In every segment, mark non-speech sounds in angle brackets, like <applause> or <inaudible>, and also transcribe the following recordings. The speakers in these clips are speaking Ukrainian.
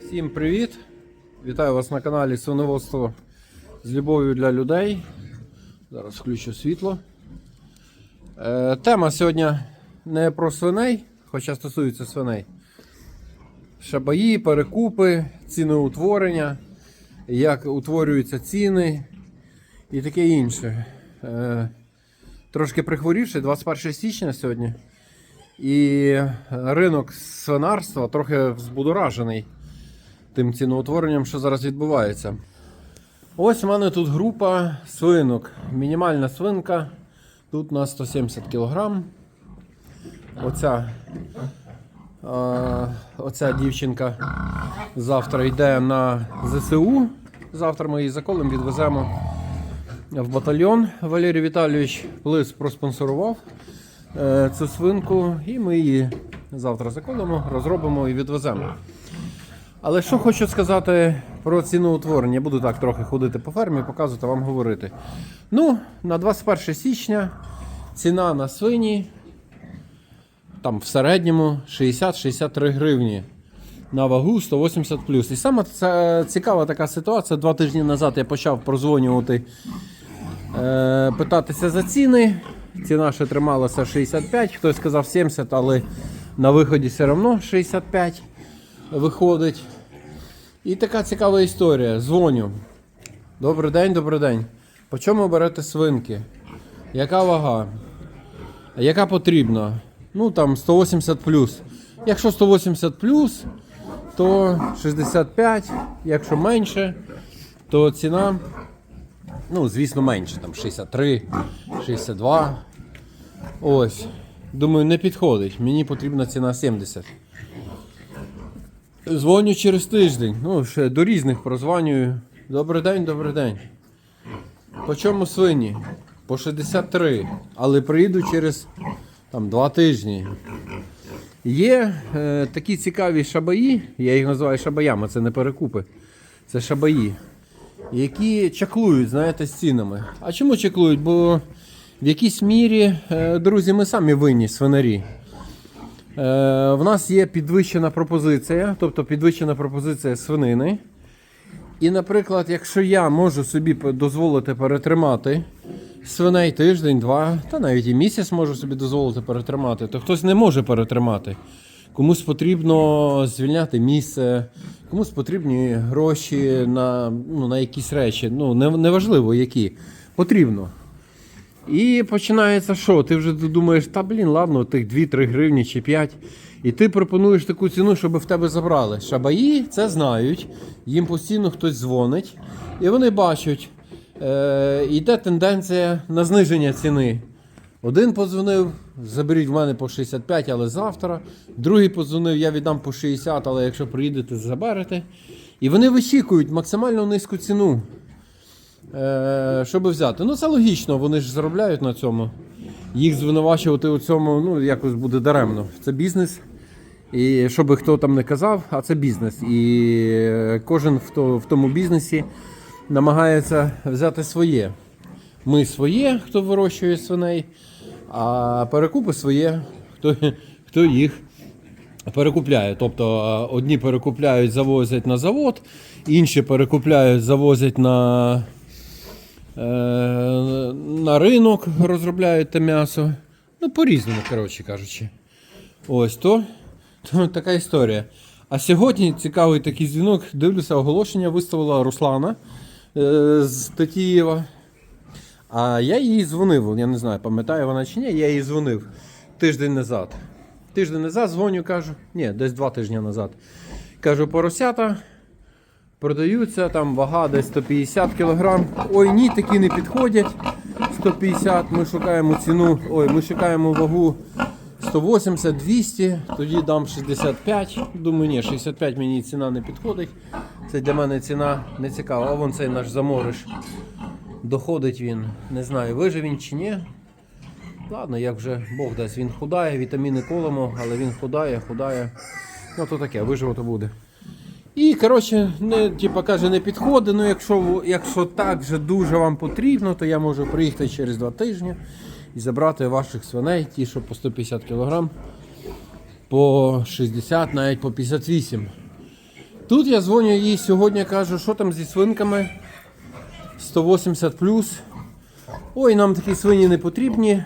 Всім привіт! Вітаю вас на каналі Свиноводство з любов'ю для людей. Зараз включу світло. Е, тема сьогодні не про свиней, хоча стосується свиней. Шабаї, перекупи, ціноутворення, як утворюються ціни і таке інше. Е, трошки прихворівши, 21 січня сьогодні. І ринок свинарства трохи взбудоражений тим ціноутворенням, що зараз відбувається. Ось у мене тут група свинок. Мінімальна свинка. Тут на 170 кг. Оця, оця дівчинка завтра йде на ЗСУ. Завтра ми її заколем відвеземо в батальйон. Валерій Віталійович Лис проспонсорував цю свинку, і ми її завтра заколемо, розробимо і відвеземо. Але що хочу сказати про ціноутворення, буду так трохи ходити по фермі, показувати вам говорити. Ну, на 21 січня ціна на свині там в середньому 60-63 гривні. На вагу 180 І саме це цікава така ситуація. Два тижні назад я почав прозвонювати, е, питатися за ціни. Ціна ще трималася 65, хтось сказав 70, але на виході все одно 65 виходить. І така цікава історія. Дзвоню. Добрий день, добрий день. По чому берете свинки? Яка вага? Яка потрібна? Ну там 180 Якщо 180 то 65. Якщо менше, то ціна, ну, звісно, менше, там 63, 62. Ось. Думаю, не підходить. Мені потрібна ціна 70. Дзвоню через тиждень. Ну, ще до різних прозванюю. Добрий день, добрий день. По чому свині? По 63. Але приїду через там, 2 тижні. Є е, такі цікаві шабаї, я їх називаю шабаями, це не перекупи. Це шабаї, які чаклують, знаєте, з цінами. А чому чаклують? Бо в якійсь мірі, е, друзі, ми самі винні свинарі. Е, в нас є підвищена пропозиція, тобто підвищена пропозиція свинини. І, наприклад, якщо я можу собі дозволити перетримати свиней тиждень, два, та навіть і місяць можу собі дозволити перетримати, то хтось не може перетримати. Комусь потрібно звільняти місце, комусь потрібні гроші на, ну, на якісь речі. Ну, не- неважливо які. Потрібно. І починається що? Ти вже думаєш, та блін, ладно, тих 2-3 гривні чи 5. І ти пропонуєш таку ціну, щоб в тебе забрали. Шабаї це знають, їм постійно хтось дзвонить, і вони бачать, е, йде тенденція на зниження ціни. Один подзвонив, заберіть в мене по 65, але завтра. Другий подзвонив, я віддам по 60, але якщо приїдете, заберете. І вони вичікують максимально низьку ціну е, щоб взяти. Ну це логічно, вони ж заробляють на цьому. Їх звинувачувати у цьому ну, якось буде даремно. Це бізнес. І що би хто там не казав, а це бізнес. І е, кожен в, в тому бізнесі намагається взяти своє. Ми своє, хто вирощує свиней, а перекупи своє, хто, хто їх перекупляє. Тобто е, одні перекупляють, завозять на завод, інші перекупляють, завозять на, е, на ринок, розробляють те м'ясо. Ну, по-різному, коротше кажучи. Ось то, то така історія. А сьогодні цікавий такий дзвінок. Дивлюся, оголошення виставила Руслана е, з Тетіїва. А я їй дзвонив, я не знаю, пам'ятає вона чи ні, я їй дзвонив тиждень назад. Тиждень назад дзвоню, кажу, ні, десь два тижні назад. Кажу, поросята продаються, там вага десь 150 кг. Ой, ні, такі не підходять. 150, ми шукаємо ціну, ой, ми шукаємо вагу 180, 200, тоді дам 65. Думаю, ні, 65 мені ціна не підходить. Це для мене ціна не цікава. А вон цей наш замориш. Доходить він, не знаю, вижив він чи ні. Ладно, як вже Бог дасть, він худає, вітаміни колемо, але він худає, худає. Ну то таке, виживо то буде. І, коротше, не, типа, каже, не підходить. Ну, якщо, якщо так вже дуже вам потрібно, то я можу приїхати через два тижні і забрати ваших свиней, ті, що по 150 кг. по 60, навіть по 58. Тут я дзвоню їй сьогодні, кажу, що там зі свинками 180 плюс. Ой, нам такі свині не потрібні,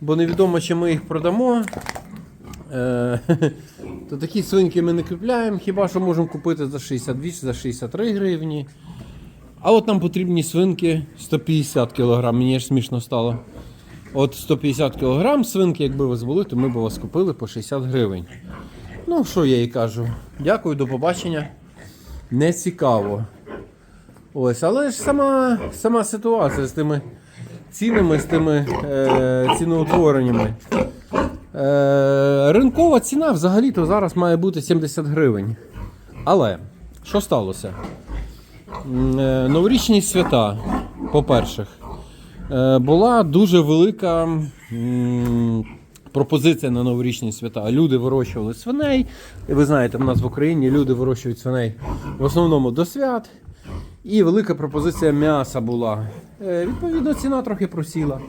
бо невідомо, чи ми їх продамо. Е, <laughs> то такі свинки ми не купляємо, хіба що можемо купити за 62 чи за 63 гривні. А от нам потрібні свинки 150 кг, мені ж смішно стало. От 150 кг свинки, якби вас були, то ми б вас купили по 60 гривень. Ну, що я їй кажу? Дякую, до побачення. Не цікаво. Ось, але ж сама, сама ситуація з тими цінами, з тими е, ціноутвореннями. Е, ринкова ціна взагалі-то зараз має бути 70 гривень. Але що сталося? Е, Новорічні свята, по-перше, е, була дуже велика м, пропозиція на новорічні свята. Люди вирощували свиней. Ви знаєте, в нас в Україні люди вирощують свиней в основному до свят. І велика пропозиція м'яса була. Е, Відповідно, ціна трохи просіла.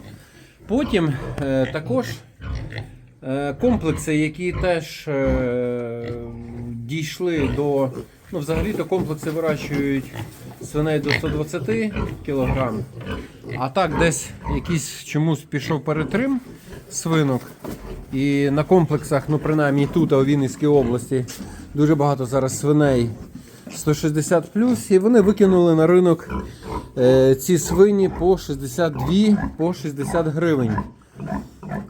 Потім е, також е, комплекси, які теж дійшли до. Ну, взагалі-то комплекси вирощують свиней до 120 кг. А так десь якийсь чомусь пішов перетрим свинок. І на комплексах, ну принаймні тут, а у Вінницькій області, дуже багато зараз свиней 160 і вони викинули на ринок е, ці свині по 62 по 60 гривень.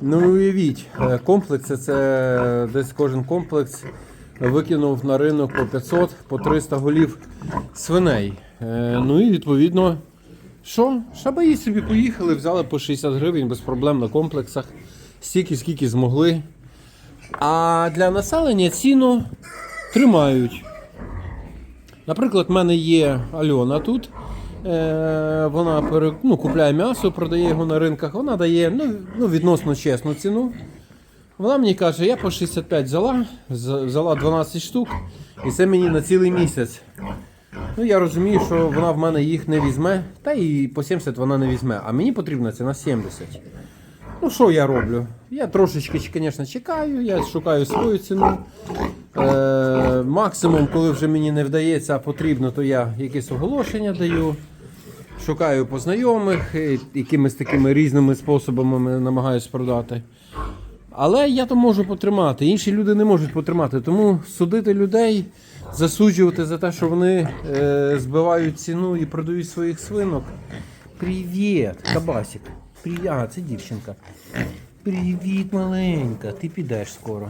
Ну уявіть, е, комплекси це десь кожен комплекс викинув на ринок по 500 по 300 голів свиней. Е, Ну і відповідно, що? Шабаї собі поїхали, взяли по 60 гривень без проблем на комплексах, стільки, скільки змогли. А для населення ціну тримають. Наприклад, в мене є Альона тут. Е, вона ну, купляє м'ясо, продає його на ринках. Вона дає ну, ну, відносно чесну ціну. Вона мені каже, я по 65 взяла, взяла 12 штук, і це мені на цілий місяць. Ну, я розумію, що вона в мене їх не візьме, та і по 70 вона не візьме, а мені потрібна ціна 70. Ну, що я роблю? Я трошечки, звісно, чекаю, я шукаю свою ціну. Е, максимум, коли вже мені не вдається, а потрібно, то я якесь оголошення даю. Шукаю по знайомих, і якимись такими різними способами намагаюсь продати. Але я то можу потримати, інші люди не можуть потримати. Тому судити людей, засуджувати за те, що вони е, збивають ціну і продають своїх свинок. Привіт, кабасик. Привіт. А, це дівчинка. Привіт, маленька, ти підеш скоро.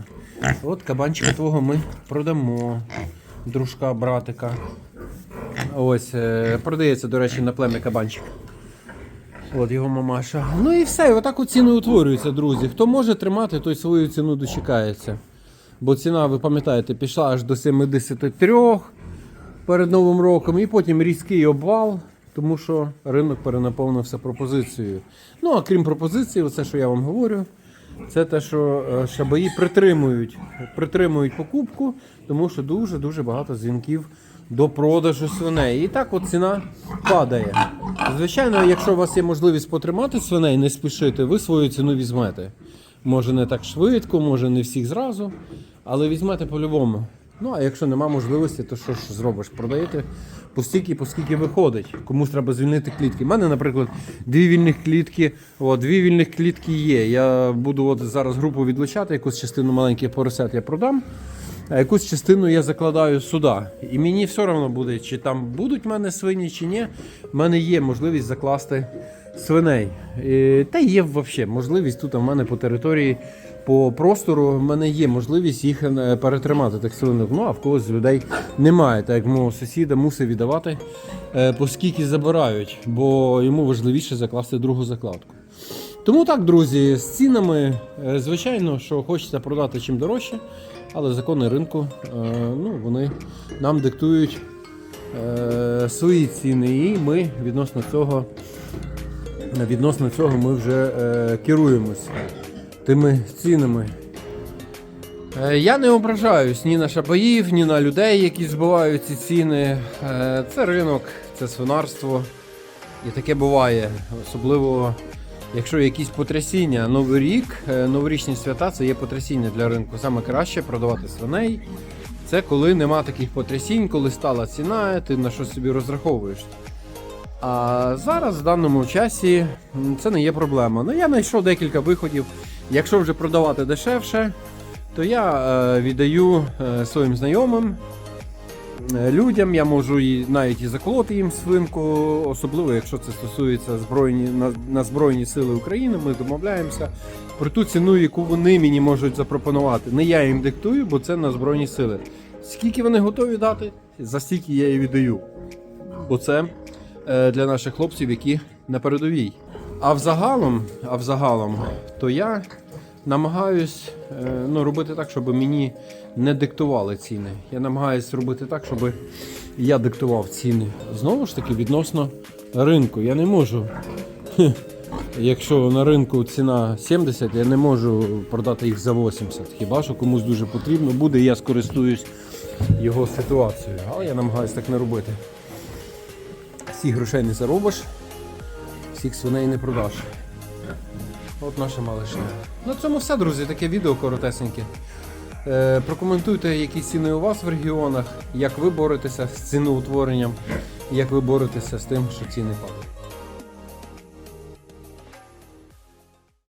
От кабанчика твого ми продамо. Дружка, братика. Ось, е, продається, до речі, на плем'я кабанчик. От його мамаша. Ну і все, отак от ціни утворюються, друзі. Хто може тримати, той свою ціну дочекається. Бо ціна, ви пам'ятаєте, пішла аж до 73 перед Новим роком, і потім різкий обвал, тому що ринок перенаповнився пропозицією. Ну, а крім пропозиції, оце, що я вам говорю, це те, що е, шабаї притримують, притримують покупку, тому що дуже-дуже багато дзвінків до продажу свиней. І так от ціна падає. Звичайно, якщо у вас є можливість потримати свиней, не спішити, ви свою ціну візьмете. Може не так швидко, може не всіх зразу, але візьмете по-любому. Ну, а якщо нема можливості, то що ж зробиш? Продаєте по стільки, по скільки виходить. Комусь треба звільнити клітки. У мене, наприклад, дві вільних клітки. О, дві вільних клітки є. Я буду от зараз групу відлучати, якусь частину маленьких поросят я продам. А якусь частину я закладаю сюди. І мені все одно буде, чи там будуть в мене свині, чи ні. В мене є можливість закласти свиней. І, та є взагалі можливість тут у мене по території, по простору, в мене є можливість їх е, перетримати тих свинок. Ну а в когось з людей немає. Так як мого сусіда мусить віддавати, е, оскільки забирають, бо йому важливіше закласти другу закладку. Тому так, друзі, з цінами, е, звичайно, що хочеться продати чим дорожче, але закони ринку ну, вони нам диктують свої ціни, і ми відносно цього, відносно цього ми вже керуємось тими цінами. Е, Я не ображаюсь ні на шабаїв, ні на людей, які збивають ці ціни. Е, Це ринок, це свинарство. І таке буває. Особливо Якщо якісь потрясіння, новий рік, е, новорічні свята це є потрясіння для ринку. Саме краще продавати свиней. Це коли нема таких потрясінь, коли стала ціна, ти на що собі розраховуєш. А зараз в даному часі це не є проблема. Ну я знайшов декілька виходів. Якщо вже продавати дешевше, то я е, віддаю е, своїм знайомим е, людям. Я можу навіть і заколоти їм свинку, особливо якщо це стосується збройні на, на Збройні Сили України. Ми домовляємося про ту ціну, яку вони мені можуть запропонувати. Не я їм диктую, бо це на Збройні Сили. Скільки вони готові дати, за стільки я і віддаю. Бо це для наших хлопців, які на передовій. А взагалом, а взагалом, то я намагаюсь е, ну, робити так, щоб мені не диктували ціни. Я намагаюсь робити так, щоб я диктував ціни. Знову ж таки, відносно ринку. Я не можу. Якщо на ринку ціна 70, я не можу продати їх за 80. Хіба що комусь дуже потрібно буде, я скористуюсь його ситуацією. Але я намагаюся так не робити. Всіх грошей не заробиш, всіх свиней не продаш. От наша малишня. На цьому все, друзі. Таке відео коротесеньке. Е, прокоментуйте, які ціни у вас в регіонах, як ви боретеся з ціноутворенням, як ви боретеся з тим, що ціни падають.